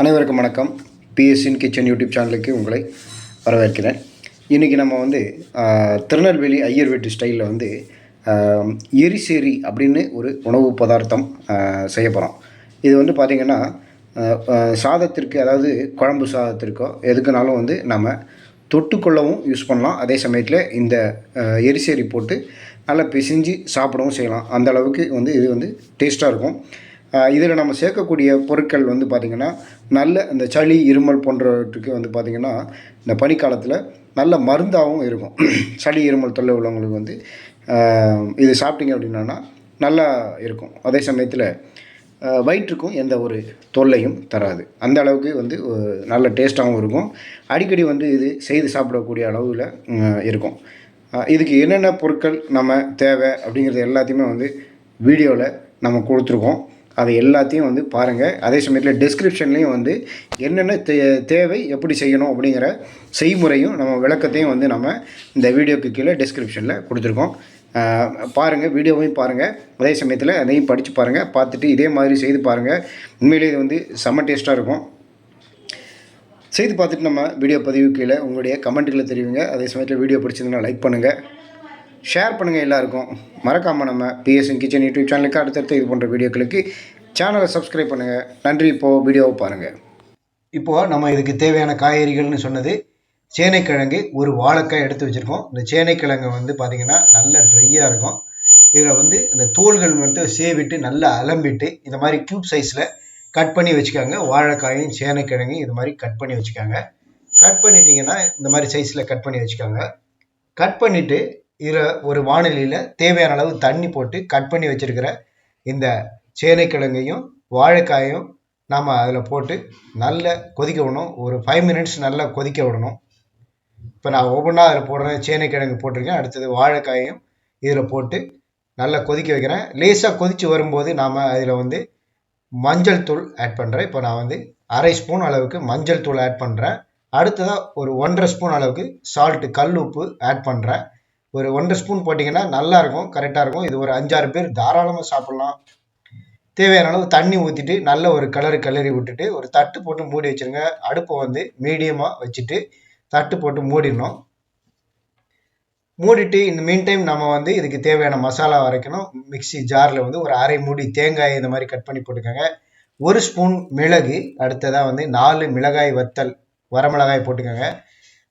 அனைவருக்கும் வணக்கம். பிஎஸ்சின் kitchen YouTube சேனலுக்கு உங்களை வரவேற்கிறேன். இன்றைக்கி நம்ம வந்து திருநெல்வேலி ஐயர் வீட்டு ஸ்டைலில் வந்து எரிசேரி அப்படின்னு ஒரு உணவு பதார்த்தம் செய்ய போகிறோம் இது வந்து பார்த்திங்கன்னா சாதத்திற்கு அதாவது குழம்பு சாதத்திற்கோ எதுக்குனாலும் வந்து நம்ம தொட்டுக்கொள்ளவும் யூஸ் பண்ணலாம். அதே சமயத்தில் இந்த எரிசேரி போட்டு நல்லா பிசிஞ்சு சாப்பிடவும் செய்யலாம். அந்த அளவுக்கு வந்து இது வந்து டேஸ்ட்டாக இருக்கும். இதில் நம்ம சேர்க்கக்கூடிய பொருட்கள் வந்து பார்த்திங்கன்னா நல்ல இந்த சளி இருமல் போன்றவற்றுக்கு வந்து பார்த்திங்கன்னா இந்த பனிக்காலத்தில் நல்ல மருந்தாகவும் இருக்கும். சளி இருமல் தொல்லை உள்ளவங்களுக்கு வந்து இது சாப்பிட்டீங்க அப்படின்னா நல்லா இருக்கும். அதே சமயத்தில் வயிற்றுக்கும் எந்த ஒரு தொல்லையும் தராது. அந்த அளவுக்கு வந்து நல்ல டேஸ்ட்டாகவும் இருக்கும். அடிக்கடி வந்து இது செய்து சாப்பிடக்கூடிய அளவில் இருக்கும். இதுக்கு என்னென்ன பொருட்கள் நம்ம தேவை அப்படிங்கிறது எல்லாத்தையுமே வந்து வீடியோவில் நம்ம கொடுத்துருக்கோம். அதை எல்லாத்தையும் வந்து பாருங்கள் அதே சமயத்தில் டிஸ்கிரிப்ஷன்லேயும் வந்து என்னென்ன தே தேவை எப்படி செய்யணும் அப்படிங்கிற செய்முறையும் நம்ம விளக்கத்தையும் வந்து நம்ம இந்த வீடியோக்கு கீழே டிஸ்கிரிப்ஷனில் கொடுத்துருக்கோம். பாருங்கள் வீடியோவையும் பாருங்கள் அதே சமயத்தில் அதையும் படித்து பாருங்கள் பார்த்துட்டு இதே மாதிரி செய்து பாருங்கள் உண்மையிலேயே இது வந்து செம்ம டேஸ்ட்டாக இருக்கும். செய்து பார்த்துட்டு நம்ம வீடியோ பதிவு கீழே உங்களுடைய கமெண்ட்டுகளை தெரிவிங்க. அதே சமயத்தில் வீடியோ பிடிச்சதுன்னா லைக் பண்ணுங்கள் ஷேர் பண்ணுங்கள் எல்லாருக்கும். மறக்காமல் நம்ம பிஎஸ்என் கிச்சன் யூடியூப் சேனலுக்கு அடுத்தடுத்து இது போன்ற வீடியோக்களுக்கு சேனலை சப்ஸ்கிரைப் பண்ணுங்கள் நன்றி இப்போது வீடியோவை பாருங்கள் இப்போது நம்ம இதுக்கு தேவையான காய்கறிகள்னு சொன்னது சேனைக்கிழங்கு ஒரு வாழைக்காய் எடுத்து வச்சுருக்கோம். இந்த சேனைக்கிழங்கு வந்து பார்த்திங்கன்னா நல்ல ட்ரையாக இருக்கும். இதில் வந்து இந்த தோள்கள் மட்டும் சேவிட்டு நல்லா அலம்பிட்டு இந்த மாதிரி க்யூப் சைஸில் கட் பண்ணி வச்சுக்காங்க. வாழைக்காயும் சேனைக்கிழங்கு இது மாதிரி கட் பண்ணி வச்சுக்காங்க. கட் பண்ணிட்டீங்கன்னா இந்த மாதிரி சைஸில் கட் பண்ணி வச்சுக்காங்க. கட் பண்ணிவிட்டு இதில் ஒரு வானிலையில் தேவையான அளவு தண்ணி போட்டு கட் பண்ணி வச்சிருக்கிற இந்த சேனைக்கிழங்கையும் வாழைக்காயும் நாம் அதில் போட்டு நல்லா கொதிக்க விடணும். ஒரு ஃபைவ் மினிட்ஸ் நல்லா கொதிக்க விடணும். இப்போ நான் ஒவ்வொன்றா அதில் போடுறேன். சேனைக்கிழங்கு போட்டிருக்கேன். அடுத்தது வாழைக்காயும் இதில் போட்டு நல்லா கொதிக்க வைக்கிறேன். லேசாக கொதித்து வரும்போது நாம் அதில் வந்து மஞ்சள் தூள் ஆட் பண்ணுறேன் இப்போ நான் வந்து அரை ஸ்பூன் அளவுக்கு மஞ்சள் தூள் ஆட் பண்ணுறேன் அடுத்ததாக ஒரு ஒன்றரை ஸ்பூன் அளவுக்கு சால்ட்டு கல் உப்பு ஆட் பண்ணுறேன் ஒரு ஒன்றரை ஸ்பூன் போட்டிங்கன்னா நல்லா இருக்கும் கரெக்டாக இருக்கும். இது ஒரு அஞ்சாறு பேர் தாராளமாக சாப்பிட்லாம். தேவையான அளவு தண்ணி ஊற்றிட்டு நல்ல ஒரு கலரு கிளறி விட்டுட்டு ஒரு தட்டு போட்டு மூடி வச்சிருங்க. அடுப்பை வந்து மீடியமாக வச்சுட்டு தட்டு போட்டு மூடிடணும். மூடிட்டு இந்த மீன் டைம் நம்ம வந்து இதுக்கு தேவையான மசாலா வரைக்கணும் மிக்ஸி ஜாரில் வந்து ஒரு அரை மூடி தேங்காய் இந்த மாதிரி கட் பண்ணி போட்டுக்கோங்க. ஒரு ஸ்பூன் மிளகு அடுத்ததாக வந்து நாலு மிளகாய் வத்தல் வரமிளகாய் போட்டுக்கோங்க.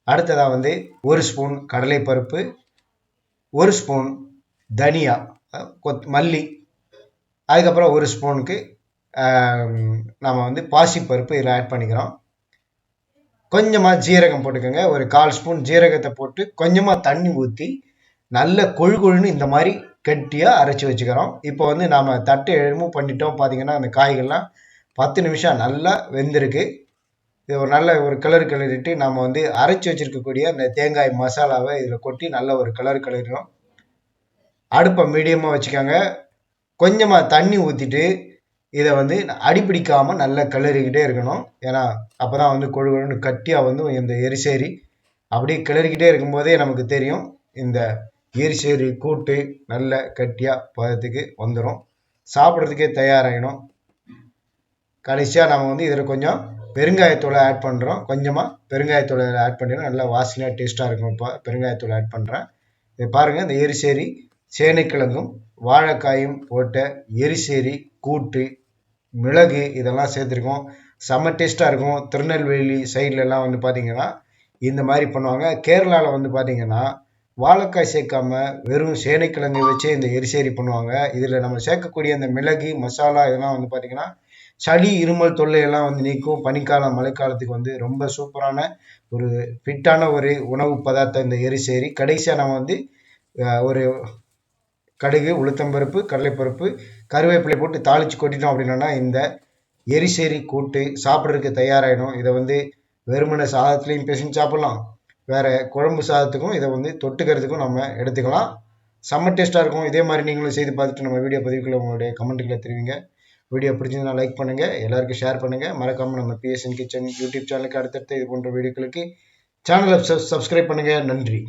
அடுத்ததாக வந்து ஒரு ஸ்பூன் கடலைப்பருப்பு ஒரு ஸ்பூன் தனியா கொத் மல்லி அதுக்கப்புறம் ஒரு ஸ்பூனுக்கு நம்ம வந்து பாசிப்பருப்பு இதில் ஆட் பண்ணிக்கிறோம். கொஞ்சமாக ஜீரகம் போட்டுக்கோங்க. ஒரு கால் ஸ்பூன் ஜீரகத்தை போட்டு கொஞ்சமாக தண்ணி ஊற்றி நல்ல கொழு கொழுன்னு இந்த மாதிரி கெட்டியாக அரைச்சி வச்சுக்கிறோம். இப்போ வந்து நாம் தட்டு ரிமூவ் பண்ணிட்டோம். பார்த்தீங்கன்னா அந்த காய்கள்லாம் பத்து நிமிஷம் நல்லா வெந்திருக்கு. இது ஒரு நல்ல ஒரு கலர் கிளறிட்டு நம்ம வந்து அரைச்சி வச்சிருக்கக்கூடிய அந்த தேங்காய் மசாலாவை இதில் கொட்டி நல்ல ஒரு கலர் கிளறிடும் அடுப்பை மீடியமாக வச்சுக்கோங்க. கொஞ்சமாக தண்ணி ஊற்றிட்டு இதை வந்து அடிப்பிடிக்காமல் நல்லா கிளறிக்கிட்டே இருக்கணும். ஏன்னா அப்போ தான் வந்து கொழு கொழுன்னு கட்டியாக வந்து இந்த எரிசேரி அப்படியே கிளறிக்கிட்டே இருக்கும்போதே நமக்கு தெரியும். இந்த எரிசேரி கூட்டு நல்ல கட்டியாக பதத்துக்கு வந்துடும் சாப்பிட்றதுக்கே தயாராகிடும் கடைசியாக நம்ம வந்து இதில் கொஞ்சம் பெருங்காயத்தூளை ஆட் பண்ணுறோம் கொஞ்சமாக பெருங்காயத்தூளை ஆட் பண்ணிடுறோம் நல்லா வாசனையாக டேஸ்ட்டாக இருக்கும். இப்போ பெருங்காயத்தூளை ஆட் பண்ணுறேன் இது பாருங்கள் இந்த எரிசேரி சேனைக்கிழங்கும் வாழைக்காயும் போட்ட எரிசேரி கூட்டு மிளகு இதெல்லாம் சேர்த்துருக்கோம். செம்ம டேஸ்ட்டாக இருக்கும். திருநெல்வேலி சைட்லலாம் வந்து பார்த்தீங்கன்னா இந்த மாதிரி பண்ணுவாங்க. கேரளாவில் வந்து பார்த்தீங்கன்னா வாழைக்காய் சேர்க்காம வெறும் சேனைக்கிழங்கு வச்சே இந்த எரிசேரி பண்ணுவாங்க. இதில் நம்ம சேர்க்கக்கூடிய இந்த மிளகு மசாலா இதெல்லாம் வந்து பார்த்தீங்கன்னா சளி இருமல் தொல்லையெல்லாம் வந்து நீக்கும். பனிக்காலம் மழைக்காலத்துக்கு வந்து ரொம்ப சூப்பரான ஒரு ஃபிட்டான ஒரு உணவு பதார்த்தம் இந்த எரிசேரி. கடைசியாக நம்ம வந்து ஒரு கடுகு உளுத்தம்பருப்பு கடலைப்பருப்பு கருவேப்பிலை போட்டு தாளித்து கொட்டிட்டோம் அப்படின்னா இந்த எரிசேரி கூட்டு சாப்பிட்றதுக்கு தயாராகிடும் இதை வந்து வெறுமனை சாதத்துலேயும் பேசின்னு சாப்பிட்லாம். வேறு குழம்பு சாதத்துக்கும் இதை வந்து தொட்டுக்கிறதுக்கும் நம்ம எடுத்துக்கலாம். செம்ம டேஸ்ட்டாக இருக்கும். இதே மாதிரி நீங்களும் செய்து பார்த்துட்டு நம்ம வீடியோ பதிவுக்குள்ள உங்களுடைய கமெண்ட்டுகளை தெரிவிங்க. வீடியோ பிடிச்சிருந்தா லைக் பண்ணுங்கள் எல்லாருக்கும் ஷேர் பண்ணுங்கள் மறக்காமல் நம்ம பிஎஸ்என் கிச்சன் யூடியூப் சேனலுக்கு அடுத்தடுத்து இது போன்ற வீடியோக்களுக்கு சேனலை சப்ஸ்கிரைப் பண்ணுங்கள் நன்றி.